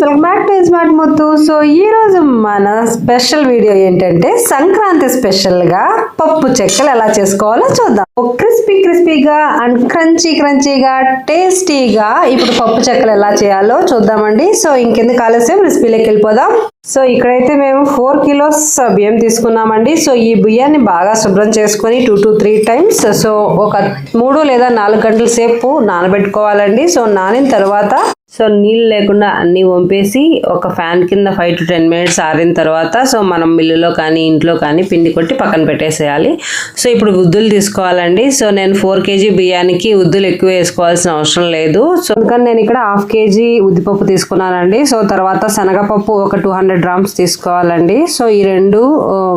Welcome back to Smart Muthu so ఈ రోజు మన స్పెషల్ వీడియో ఏంటంటే సంక్రాంతి స్పెషల్గా పప్పు చెక్కలు ఎలా చేసుకోవాలో చూద్దాం. క్రిస్పీ క్రిస్పీగా అండ్ క్రంచీ క్రంచీగా టేస్టీగా ఇప్పుడు పప్పు చెక్కలు ఎలా చేయాలో చూద్దామండి. సో ఇంకెందుకు ఆలస్యం? రెసిపీలోకి వెళ్ళిపోదాం. సో ఇక్కడైతే మేము ఫోర్ కిలోస్ బియ్యం తీసుకున్నామండి. సో ఈ బియ్యాన్ని బాగా శుభ్రం చేసుకొని two to three times so ఒక మూడు లేదా నాలుగు గంటల సేపు నానబెట్టుకోవాలండి. సో నానిన తర్వాత సో నీళ్ళు లేకుండా అన్నీ వంపేసి ఒక ఫ్యాన్ కింద ఫైవ్ టు టెన్ మినిట్స్ ఆరిన తర్వాత సో మనం మిల్లులో కానీ ఇంట్లో కానీ పిండి కొట్టి పక్కన పెట్టేసేయాలి. సో ఇప్పుడు ఉద్దులు తీసుకోవాలండి. సో నేను ఫోర్ కేజీ బియ్యానికి ఉద్దులు ఎక్కువ వేసుకోవాల్సిన అవసరం లేదు. సో అందుకని నేను ఇక్కడ హాఫ్ కేజీ ఉద్దిపప్పు తీసుకున్నానండి. సో తర్వాత శనగపప్పు ఒక టూ హండ్రెడ్ గ్రామ్స్ తీసుకోవాలండి. సో ఈ రెండు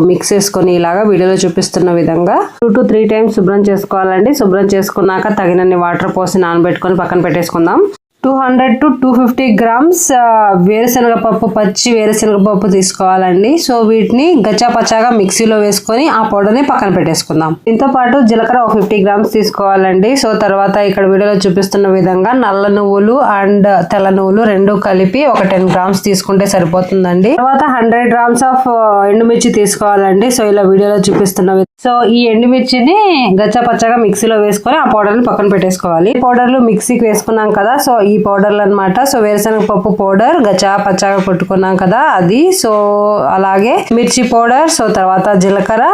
మిక్స్ చేసుకొని ఇలాగా వీడియోలో చూపిస్తున్న విధంగా టూ టు త్రీ టైమ్స్ శుభ్రం చేసుకోవాలండి. శుభ్రం చేసుకున్నాక తగినన్ని వాటర్ పోసి నానబెట్టుకొని పక్కన పెట్టేసుకుందాం. Two hundred to two fifty grams వేరుశనగ పప్పు పచ్చి వేరుశనగ పప్పు తీసుకోవాలండి. సో వీటిని గచ్చాపచ్చాగా మిక్సీలో వేసుకొని ఆ పౌడర్ని పక్కన పెట్టేసుకుందాం. దీంతో పాటు జీలకర్ర ఒక ఫిఫ్టీ గ్రామ్స్ తీసుకోవాలండి. సో తర్వాత ఇక్కడ వీడియోలో చూపిస్తున్న విధంగా నల్ల నువ్వులు అండ్ తెల్ల నువ్వులు రెండు కలిపి ఒక టెన్ గ్రామ్స్ తీసుకుంటే సరిపోతుందండి. తర్వాత హండ్రెడ్ గ్రామ్స్ ఆఫ్ ఎండుమిర్చి తీసుకోవాలండి. సో ఇలా వీడియోలో చూపిస్తున్న సో ఈ ఎండుమిర్చిని గచ్చాపచ్చాగా మిక్సీలో వేసుకొని ఆ పౌడర్ని పక్కన పెట్టేసుకోవాలి. ఈ పౌడర్లు మిక్సీకి వేసుకున్నాం కదా సో ఈ పౌడర్లు అన్నమాట సో వేరుశనగ పప్పు పౌడర్ గచ్చా పచ్చగా కొట్టుకున్నాం కదా అది. సో అలాగే మిర్చి పౌడర్ సో తర్వాత జీలకర్ర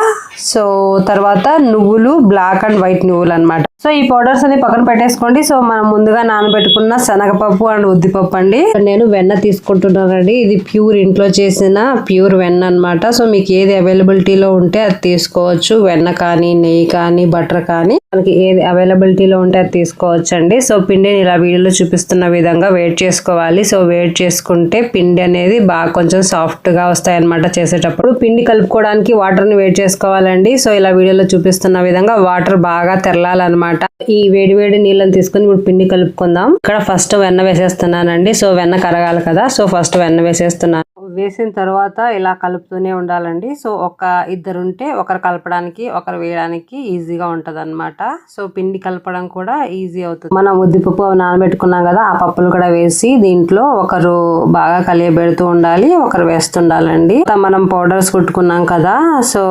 సో తర్వాత నువ్వులు బ్లాక్ అండ్ వైట్ నువ్వులు అన్నమాట సో ఈ పౌడర్స్ అన్ని పక్కన పెట్టేసుకోండి. సో మనం ముందుగా నానబెట్టుకున్న శనగపప్పు అండ్ ఉద్దిపప్పు అండి. నేను వెన్న తీసుకుంటున్నానండి. ఇది ప్యూర్ ఇంట్లో చేసిన ప్యూర్ వెన్న అన్నమాట. సో మీకు ఏది అవైలబిలిటీలో ఉంటే అది తీసుకోవచ్చు. వెన్న కానీ నెయ్యి కానీ బటర్ కానీ. మనకి ఏది అవైలబిలిటీలో ఉంటే అది తీసుకోవచ్చు అండి సో పిండిని ఇలా వీడియోలో చూపిస్తున్న విధంగా వేట్ చేసుకోవాలి. సో వేట్ చేసుకుంటే పిండి అనేది బాగా కొంచెం సాఫ్ట్గా వస్తాయి అనమాట చేసేటప్పుడు. పిండి కలుపుకోవడానికి వాటర్ని వేట్ చేసుకోవాలండి. సో ఇలా వీడియోలో చూపిస్తున్న విధంగా వాటర్ బాగా తెరలాలన్నమాట. ఈ వేడి వేడి నీళ్ళని తీసుకొని ఇప్పుడు పిండి కలుపుకుందాం. ఇక్కడ ఫస్ట్ వెన్న వేసేస్తున్నానండి. సో వెన్న కరగాలి కదా. సో ఫస్ట్ వెన్న వేసేస్తున్నాను. వేసిన తర్వాత ఇలా కలుపుతూనే ఉండాలండి. సో ఒక ఇద్దరు ఉంటే ఒకరు కలపడానికి ఒకరు వేయడానికి ఈజీగా ఉంటుంది అనమాట సో పిండి కలపడం కూడా ఈజీ అవుతుంది. మనం ఉద్దిపప్పు నానబెట్టుకున్నాం కదా ఆ పప్పులు కూడా వేసి దీంట్లో ఒకరు బాగా కలియబెడుతూ ఉండాలి ఒకరు వేస్తుండాలండి. మనం పౌడర్స్ కుట్టుకున్నాం కదా సో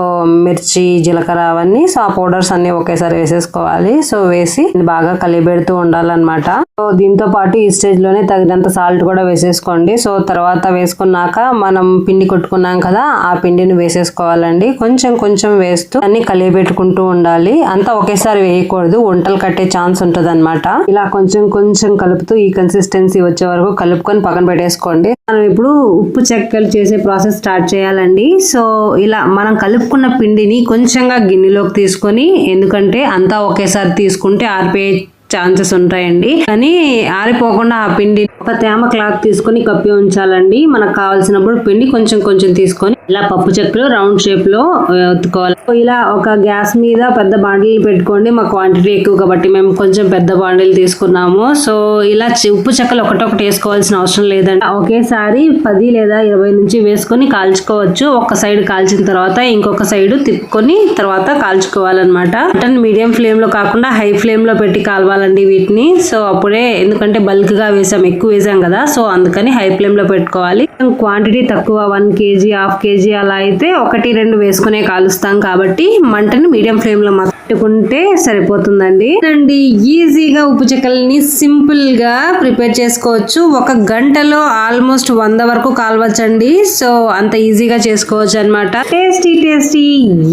మిర్చి జీలకర్ర అవన్నీ సో ఆ పౌడర్స్ అన్ని ఒకేసారి వేసేసుకోవాలి. సో వేసి బాగా కలియబెడుతూ ఉండాలన్నమాట. సో దీంతో పాటు ఈ స్టేజ్లోనే తగినంత సాల్ట్ కూడా వేసేసుకోండి. సో తర్వాత వేసుకున్నాక మనం పిండి కొట్టుకున్నాం కదా ఆ పిండిని వేసేసుకోవాలండి. కొంచెం కొంచెం వేస్తూ అన్ని కలియబెట్టుకుంటూ ఉండాలి. అంతా ఒకేసారి వేయకూడదు. వంటలు కట్టే ఛాన్స్ ఉంటుంది అనమాట ఇలా కొంచెం కొంచెం కలుపుతూ ఈ కన్సిస్టెన్సీ వచ్చే వరకు కలుపుకొని పక్కన పెట్టేసుకోండి. మనం ఇప్పుడు ఉప్పు చెక్కలు చేసే ప్రాసెస్ స్టార్ట్ చేయాలండి. సో ఇలా మనం కలుపుకున్న పిండిని కొంచెంగా గిన్నెలోకి తీసుకొని ఎందుకంటే అంతా ఒకేసారి తీసుకుంటే ఆరిపోయే ఛాన్సెస్ ఉంటాయండి. కానీ ఆరిపోకుండా ఆ పిండి ఒక తేమ క్లాత్ తీసుకొని కప్పి ఉంచాలండి. మనకు కావాల్సినప్పుడు పిండి కొంచెం కొంచెం తీసుకొని ఇలా పప్పు చెక్కలు రౌండ్ షేప్లో ఎత్తుకోవాలి ఇలా ఒక గ్యాస్ మీద పెద్ద బాండిల్ పెట్టుకోండి. మా క్వాంటిటీ ఎక్కువ కాబట్టి మేము కొంచెం పెద్ద బాండిల్ తీసుకున్నాము. సో ఇలా ఉప్పు చెక్కలు ఒకటొకటి వేసుకోవాల్సిన అవసరం లేదండి. ఒకేసారి పది లేదా ఇరవై నుంచి వేసుకొని కాల్చుకోవచ్చు. ఒక సైడ్ కాల్చిన తర్వాత ఇంకొక సైడ్ తిప్పుకొని తర్వాత కాల్చుకోవాలన్నమాట. మటన్ మీడియం ఫ్లేమ్లో కాకుండా హై ఫ్లేమ్లో పెట్టి కాలవాలండి వీటిని. సో అప్పుడే ఎందుకంటే బల్క్గా వేసాం ఎక్కువ వేసాం కదా సో అందుకని హై ఫ్లేమ్లో పెట్టుకోవాలి. క్వాంటిటీ తక్కువ వన్ కేజీ హాఫ్ కేజీ అలా అయితే ఒకటి రెండు వేసుకునే కాలుస్తాం కాబట్టి మంటని మీడియం ఫ్లేమ్లో మాత్రం పెట్టుకుంటే సరిపోతుందండి. అండి ఈజీగా ఉప్పు చెక్కల్ని సింపుల్గా ప్రిపేర్ చేసుకోవచ్చు. ఒక గంటలో ఆల్మోస్ట్ వంద వరకు కాలవచ్చండి. సో అంత ఈజీగా చేసుకోవచ్చు అనమాట tasty tasty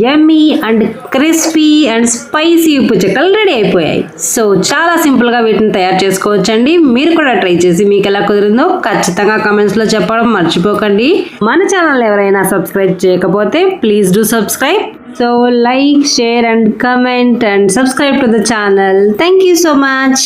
yummy and crispy and spicy ఉప్పు చెక్కలు రెడీ అయిపోయాయి. సో చాలా సింపుల్గా వీటిని తయారు చేసుకోవచ్చండి. మీరు కూడా ట్రై చేసి మీకు ఎలా కుదిరిందో ఖచ్చితంగా కామెంట్స్లో చెప్పడం మర్చిపోకండి. మన ఛానల్ ఎవరైనా సబ్స్క్రైబ్ చేయకపోతే please do subscribe. So like, share and comment and subscribe to the channel. Thank you so much.